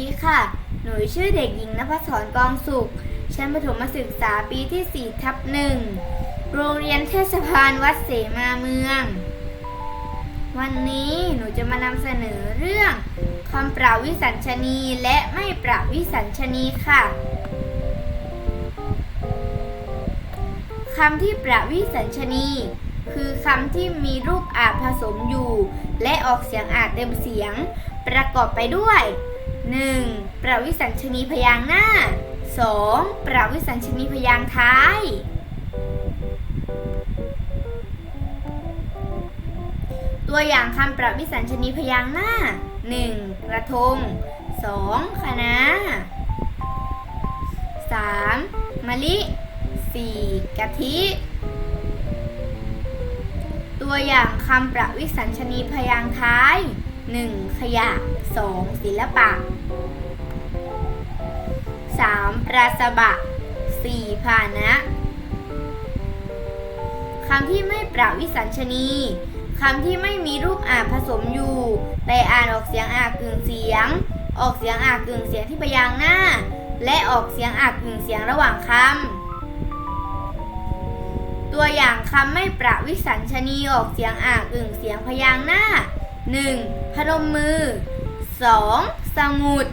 ีค่ะ หนูชื่อเด็กหญิงนภศรกองสุข ชั้นประถมศึกษาปีที่ 4 ทับหนึ่ง โรงเรียนเทศบาลวัดเสมาเมือง วันนี้หนูจะมานำเสนอเรื่องคำปราวิสัญชนีและไม่ปราวิสัญชนีค่ะคำที่ประวิสัญชนี คือคำที่มีรูปอาจผสมอยู่ และออกเสียงอาจเต็มเสียง ประกอบไปด้วย 1. ประวิสัญชนีพยางค์หน้า 2. ประวิสัญชนีพยางค์ท้าย ตัวอย่างคำประวิสัญชนีพยางค์หน้า 1. กระทง 2. คณะ 3. มะลิ 4. กะทิ ตัวอย่างคำประวิสัญชนีพยางค์ท้าย 1. ขยะ 2. ศิลปะ 3. ปราศบะ 4. ภาณะคำที่ไม่ประวิสัญชนีคำที่ไม่มีรูปอ่านผสมอยู่ แต่อ่านออกเสียงอ่ากึ่งเสียง ออกเสียงอ่ากึ่งเสียงที่พยางค์หน้า และออกเสียงอ่ากึ่งเสียงระหว่างคำตัวอย่างคำไม่ประวิสัญชนีออกเสียงอ่างอึ่งเสียงพยางค์หน้า 1. พนมมือ 2. สมุด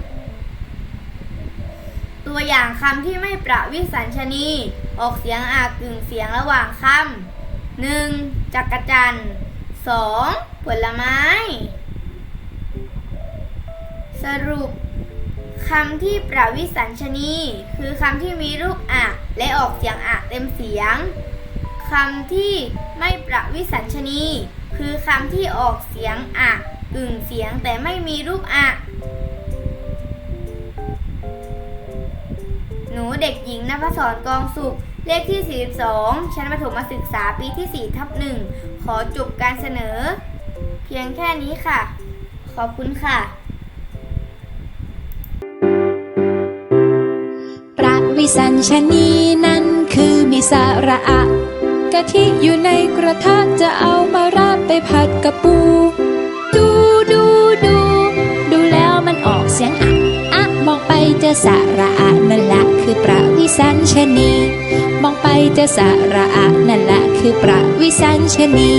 ตัวอย่างคำที่ไม่ประวิสัญชนี ออกเสียงอากึ่งเสียงระหว่างคำ 1. จักรจันทร์ 2. ผลไม้ สรุปคำที่ประวิสัญชนี คือคำที่มีรูปอะและออกเสียงอะเต็มเสียงคำที่ไม่ประวิสัญชนี คือคำที่ออกเสียงอะกึ่งเสียงแต่ไม่มีรูปอะหนูเด็กหญิงนภศรกองสุข เลขที่ 42 ชั้นประถมศึกษาปีที่ 4 ทับหนึ่งขอจบการเสนอ เพียงแค่นี้ค่ะ ขอบคุณค่ะ ประวิสัญชนีนั้นคือมีสาระอะกะทิอยู่ในกระทะจะเอามา ผัดกับปู ดูดูดู ดูแล้วมันออกเสียงอะอะมองไปเจอสาระอะนั่นแหละคือประวิสัญชนี มองไปเจอสาระอะนั่นแหละคือประวิสัญชนี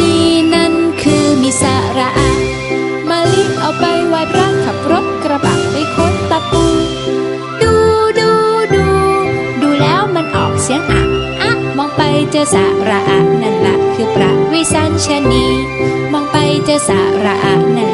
นีนั้นคือมีสาระอะมาลิเอาไปไหว้พระขับรถกระบะไปค้นตะปู ดูดูดู ดูแล้วมันออกเสียงอะอะมองไปเจอสาระอะนั่นละคือประวิสัญชนี มองไปเจอสาระอะนั่น